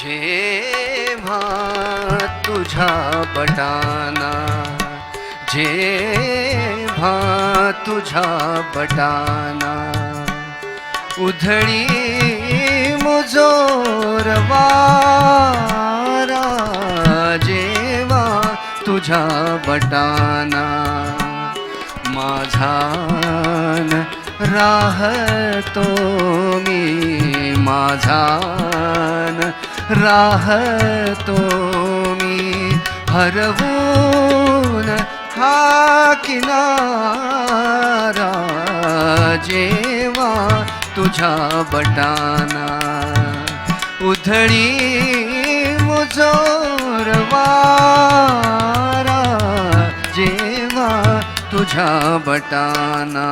जेव्हा तुझा बटाना जेव्हा तुझा बटाना उधळी मुजोर वारा जेव्हा तुझा बटाना माझान राहतो मी माझान राहतो मी हरवून हा किनारा जेव्हा तुझ्या बटाना उधळी मुजोरवारा जेव्हा तुझ्या बटाना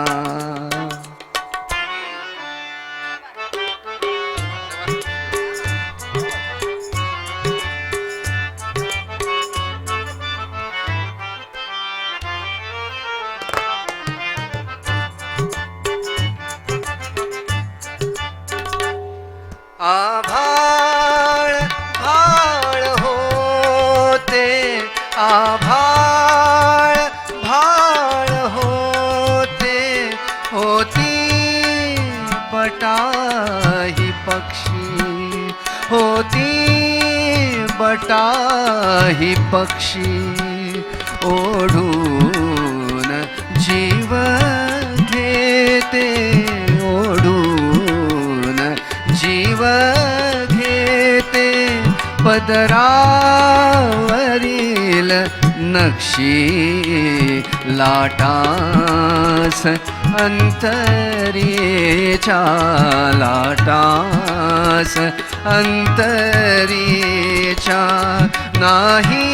होती बटाही पक्षी. होती बटाही पक्षी. ओढून जीव घेते ओढून जीव घेते. पदरावरील नक्षी लाटास अंतरीच्या लाटास अंतरीच्या नाही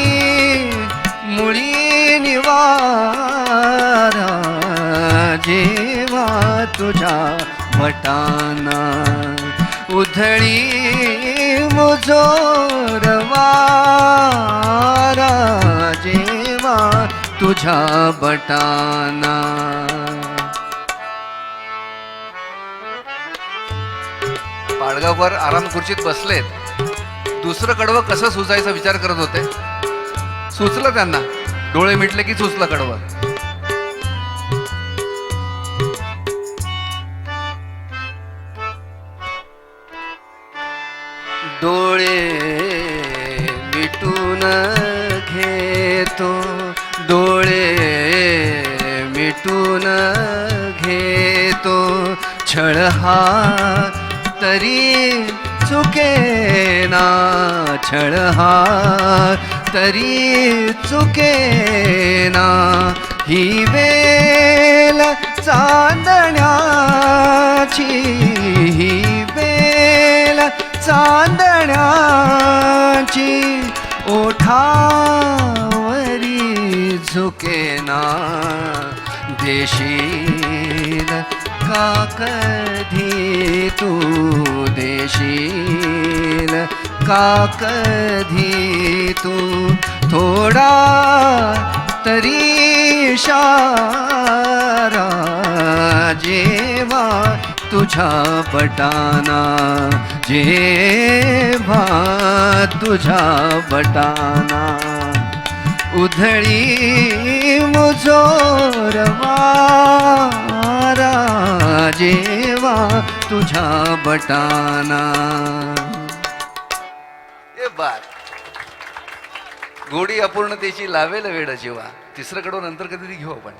मुळी निवारा जेवा तुझ्या भटाना उधळी मुजोर वारा जेवा तुझ्या बटाना पाडगावकर आराम खुर्चीत बसलेत. दुसरं कडवं कसं सुचायचा विचार करत होते? सुचलं त्यांना. डोळे मिटले की सुचलं कडवं. डोळे मिटून घेतो. डोळे मिटून घेतो. छळ हा तरी चुकेना छळ हा. तरी चुकेना ही वेल चांदण्याची ही वेल चांदण्याची ओठावरी झुकेना देशी का कधी तू देशील? का कधी तू थोडा तरी शारा जेव्हा तुझ्या बटाना जेव्हा तुझ्या बटाना उधळी मुजोर जेवा तुझ्या बटाना. ए बात गोडी अपूर्णतेची लावेल वेळ जेवा. तिसरं कडून नंतर कधी घेऊ आपण.